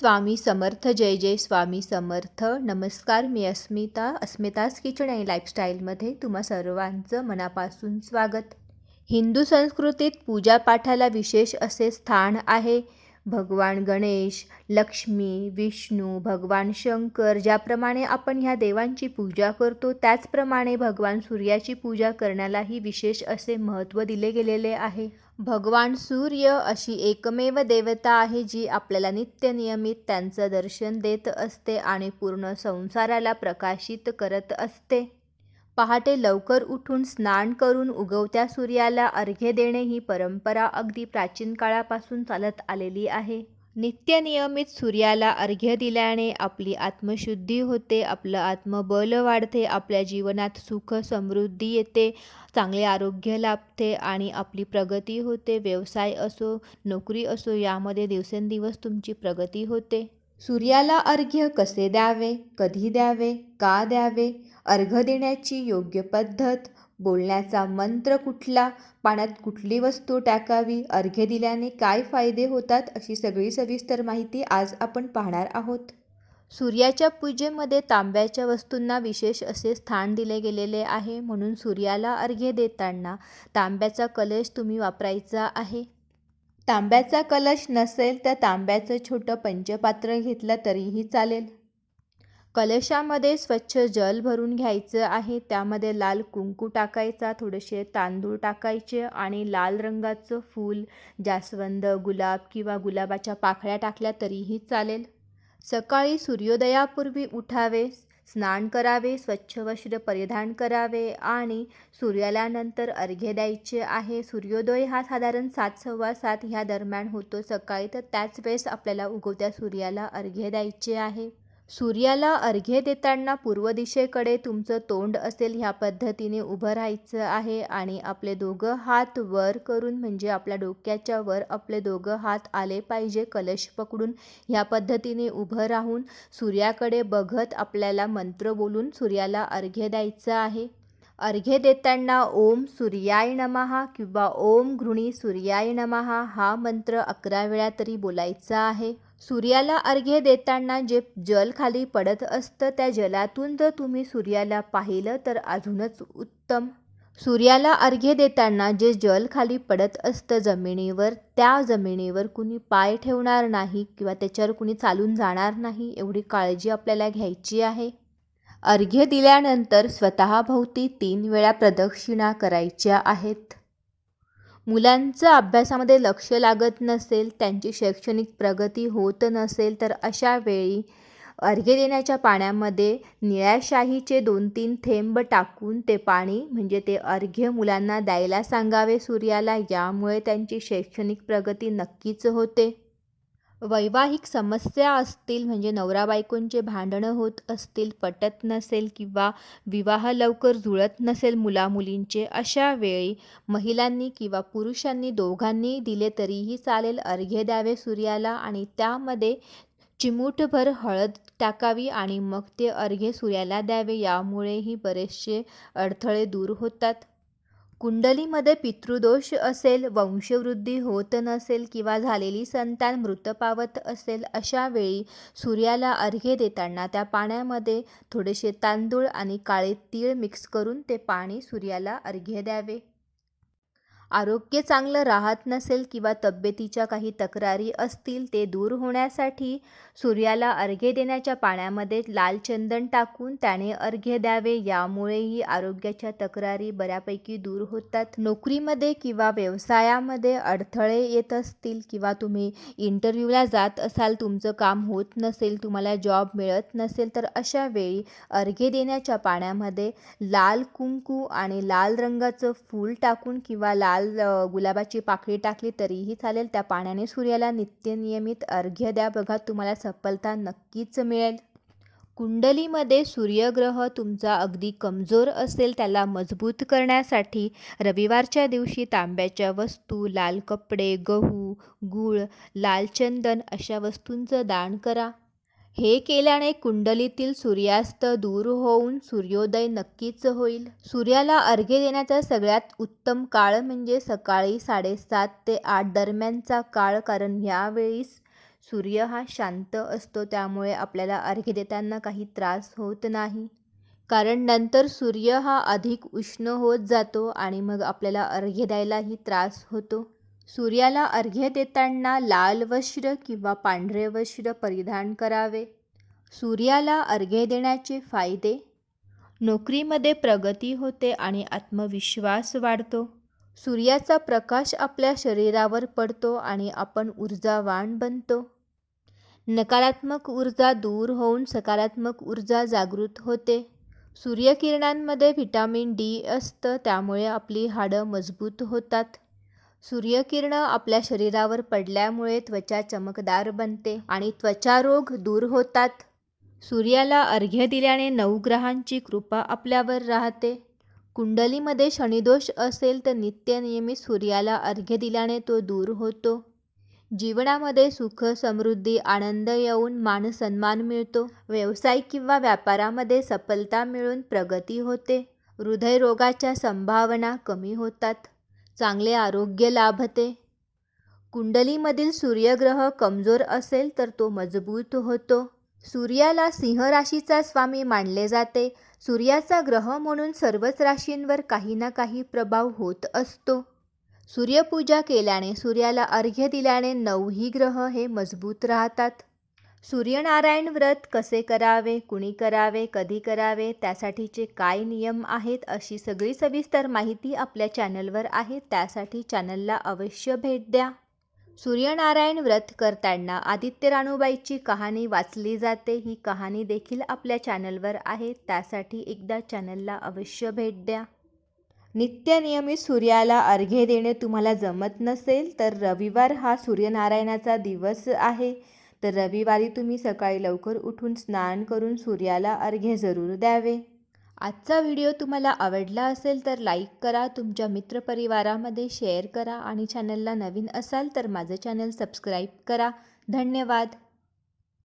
स्वामी समर्थ जय जय स्वामी समर्थ. नमस्कार मी अस्मिता अस्मिताज किचन आणि लाईफस्टाईलमध्ये तुम्हा सर्वांचं मनापासून स्वागत. हिंदू संस्कृतीत पूजापाठाला विशेष असे स्थान आहे. भगवान गणेश लक्ष्मी विष्णू भगवान शंकर ज्याप्रमाणे आपण ह्या देवांची पूजा करतो त्याचप्रमाणे भगवान सूर्याची पूजा करण्यालाही विशेष असे महत्त्व दिले गेलेले आहे. भगवान सूर्य अशी एकमेव देवता आहे जी आपल्याला नित्य नियमित त्यांचं दर्शन देत असते आणि पूर्ण संसाराला प्रकाशित करत असते. पहाटे लवकर उठून स्नान करून उगवत्या सूर्याला अर्घ्य देणे ही परंपरा अगदी प्राचीन काळापासून चालत आलेली आहे. नित्यनियमित सूर्याला अर्घ्य दिल्याने आपली आत्मशुद्धी होते आपलं आत्मबल वाढते आपल्या जीवनात सुख समृद्धी येते चांगले आरोग्य लाभते आणि आपली प्रगती होते. व्यवसाय असो नोकरी असो यामध्ये दिवसेंदिवस तुमची प्रगती होते. सूर्याला अर्घ्य कसे द्यावे कधी द्यावे का द्यावे अर्घ देण्याची योग्य पद्धत बोलण्याचा मंत्र कुठला? पाण्यात कुठली वस्तू टाकावी? अर्घ्य दिल्याने काय फायदे होतात? अशी सगळी सविस्तर माहिती आज आपण पाहणार आहोत. सूर्याच्या पूजेमध्ये तांब्याच्या वस्तूंना विशेष असे स्थान दिले गेलेले आहे. म्हणून सूर्याला अर्घ्य देताना तांब्याचा कलश तुम्ही वापरायचा आहे. तांब्याचा कलश नसेल तर तांब्याचं छोटं पंचपात्र घेतलं तरीही चालेल. कलशामध्ये स्वच्छ जल भरून घ्यायचं आहे. त्यामध्ये लाल कुंकू टाकायचा थोडेसे तांदूळ टाकायचे आणि लाल रंगाचं फूल जास्वंद गुलाब किंवा गुलाबाच्या पाकळ्या टाकल्या तरीही चालेल. सकाळी सूर्योदयापूर्वी उठावे स्नान करावे स्वच्छ वस्त्र परिधान करावे आणि सूर्यालानंतर अर्घ्य द्यायचे आहे. सूर्योदय हा साधारण सात सव्वा सात ह्या दरम्यान होतो. सकाळी तर त्याच वेळेस आपल्याला उगवत्या सूर्याला अर्घ्य द्यायचे आहे. सूर्याला अर्घ्य देताना पूर्व दिशेकडे तुमचं तोंड असेल ह्या पद्धतीने उभं राहायचं आहे आणि आपले दोघं हात वर करून म्हणजे आपल्या डोक्याच्या वर आपले दोघं हात आले पाहिजे कलश पकडून ह्या पद्धतीने उभं राहून सूर्याकडे बघत आपल्याला मंत्र बोलून सूर्याला अर्घ्य द्यायचं आहे. अर्घ्य देताना ओम सूर्याय नमहा किंवा ओम घृणी सूर्याय नमहा हा मंत्र अकरा वेळा तरी बोलायचा आहे. सूर्याला अर्घ्य देताना जे जल खाली पडत असतं त्या जलातून जर तुम्ही सूर्याला पाहिलं तर अजूनच उत्तम. सूर्याला अर्घ्य देताना जे जल खाली पडत असतं जमिनीवर त्या जमिनीवर कुणी पाय ठेवणार नाही किंवा त्याच्यावर कुणी चालून जाणार नाही एवढी काळजी आपल्याला घ्यायची आहे. अर्घ्य दिल्यानंतर स्वतःभोवती तीन वेळा प्रदक्षिणा करायच्या आहेत. मुलांचं अभ्यासामध्ये लक्ष लागत नसेल त्यांची शैक्षणिक प्रगती होत नसेल तर अशा वेळी अर्घ्य देण्याच्या पाण्यामध्ये निळ्या शाहीचे दोन तीन थेंब टाकून ते पाणी म्हणजे ते अर्घ्य मुलांना द्यायला सांगावे सूर्याला. यामुळे त्यांची शैक्षणिक प्रगती नक्कीच होते. वैवाहिक समस्या असतील म्हणजे नवरा बायकोंचे भांडणं होत असतील पटत नसेल किंवा विवाह लवकर जुळत नसेल मुलामुलींचे अशा वेळी महिलांनी किंवा पुरुषांनी दोघांनी दिले तरीही चालेल अर्घ्य द्यावे सूर्याला आणि त्यामध्ये चिमूटभर हळद टाकावी आणि मग ते अर्घ्य सूर्याला द्यावे. यामुळेही बरेचसे अडथळे दूर होतात. कुंडलीमध्ये पितृदोष असेल वंशवृद्धी होत नसेल किंवा झालेली संतान मृत पावत असेल अशा वेळी सूर्याला अर्घ्य देताना त्या पाण्यामध्ये थोडेसे तांदूळ आणि काळे तीळ मिक्स करून ते पाणी सूर्याला अर्घ्य द्यावे. आरोग्य चांगलं राहत नसेल किंवा तब्येतीच्या काही तक्रारी असतील ते दूर होण्यासाठी सूर्याला अर्घ्य देण्याच्या पाण्यामध्ये लाल चंदन टाकून त्याने अर्घ्य द्यावे. यामुळेही आरोग्याच्या तक्रारी बऱ्यापैकी दूर होतात. नोकरीमध्ये किंवा व्यवसायामध्ये अडथळे येत असतील किंवा तुम्ही इंटरव्ह्यूला जात असाल तुमचं काम होत नसेल तुम्हाला जॉब मिळत नसेल तर अशा वेळी अर्घ्य देण्याच्या पाण्यामध्ये लाल कुंकू आणि लाल रंगाचं फूल टाकून किंवा लाल लाल गुलाबाची पाकळी टाकली तरीही चालेल. त्या पाण्याने सूर्याला नित्यनियमित अर्घ्य द्या. बघा तुम्हाला सफलता नक्कीच मिळेल. कुंडलीमध्ये सूर्यग्रह तुमचा अगदी कमजोर असेल त्याला मजबूत करण्यासाठी रविवारच्या दिवशी तांब्याच्या वस्तू लाल कपडे गहू गूळ लाल चंदन अशा वस्तूंचं दान करा. हे केल्याने कुंडलीतील सूर्यास्त दूर होऊन सूर्योदय नक्कीच होईल. सूर्याला अर्घ्य देण्याचा सगळ्यात उत्तम काळ म्हणजे सकाळी साडेसात ते आठ दरम्यानचा काळ कारण ह्यावेळीस सूर्य हा शांत असतो त्यामुळे आपल्याला अर्घ्य देताना काही त्रास होत नाही. कारण नंतर सूर्य हा अधिक उष्ण होत जातो आणि मग आपल्याला अर्घ्य द्यायलाही त्रास होतो. सूर्याला अर्घ्य देताना लाल वस्त्र किंवा पांढरे वस्त्र परिधान करावे. सूर्याला अर्घ्य देण्याचे फायदे. नोकरीमध्ये प्रगती होते आणि आत्मविश्वास वाढतो. सूर्याचा प्रकाश आपल्या शरीरावर पडतो आणि आपण ऊर्जावान बनतो. नकारात्मक ऊर्जा दूर होऊन सकारात्मक ऊर्जा जागृत होते. सूर्यकिरणांमध्ये व्हिटॅमिन डी असतं त्यामुळे आपली हाडं मजबूत होतात. सूर्यकिरण आपल्या शरीरावर पडल्यामुळे त्वचा चमकदार बनते आणि त्वचा रोग दूर होतात. सूर्याला अर्घ्य दिल्याने नवग्रहांची कृपा आपल्यावर राहते. कुंडलीमध्ये शनिदोष असेल तर नित्यनियमित सूर्याला अर्घ्य दिल्याने तो दूर होतो. जीवनामध्ये सुख समृद्धी आनंद येऊन मान सन्मान मिळतो. व्यवसाय किंवा व्यापारामध्ये सफलता मिळून प्रगती होते. हृदयरोगाच्या संभावना कमी होतात. चांगले आरोग्य लाभते. कुंडलीमधील सूर्यग्रह कमजोर असेल तर तो मजबूत होतो. सूर्याला सिंह राशीचा स्वामी मानले जाते. सूर्याचा ग्रह म्हणून सर्वच राशींवर काही ना काही प्रभाव होत असतो. सूर्यपूजा केल्याने सूर्याला अर्घ्य दिल्याने नऊही ग्रह हे मजबूत राहतात. सूर्यनारायण व्रत कसे करावे कुणी करावे कधी करावे त्यासाठीचे काय नियम आहेत अशी सगळी सविस्तर माहिती आपल्या चॅनलवर आहे. त्यासाठी चॅनलला अवश्य भेट द्या. सूर्यनारायण व्रत करताना आदित्य राणूबाईची कहाणी वाचली जाते. ही कहाणी देखील आपल्या चॅनलवर आहे. त्यासाठी एकदा चॅनलला अवश्य भेट द्या. नित्यनियमित सूर्याला अर्घ्य देणे तुम्हाला जमत नसेल तर रविवार हा सूर्यनारायणाचा दिवस आहे. तर रविवारी तुम्ही सकाळी लवकर उठून स्नान करून सूर्याला अर्घ्य जरूर द्यावे. आजचा व्हिडिओ तुम्हाला आवडला असेल तर लाईक करा तुमच्या मित्रपरिवारामध्ये शेअर करा आणि चॅनलला नवीन असाल तर माझं चॅनल सबस्क्राईब करा. धन्यवाद.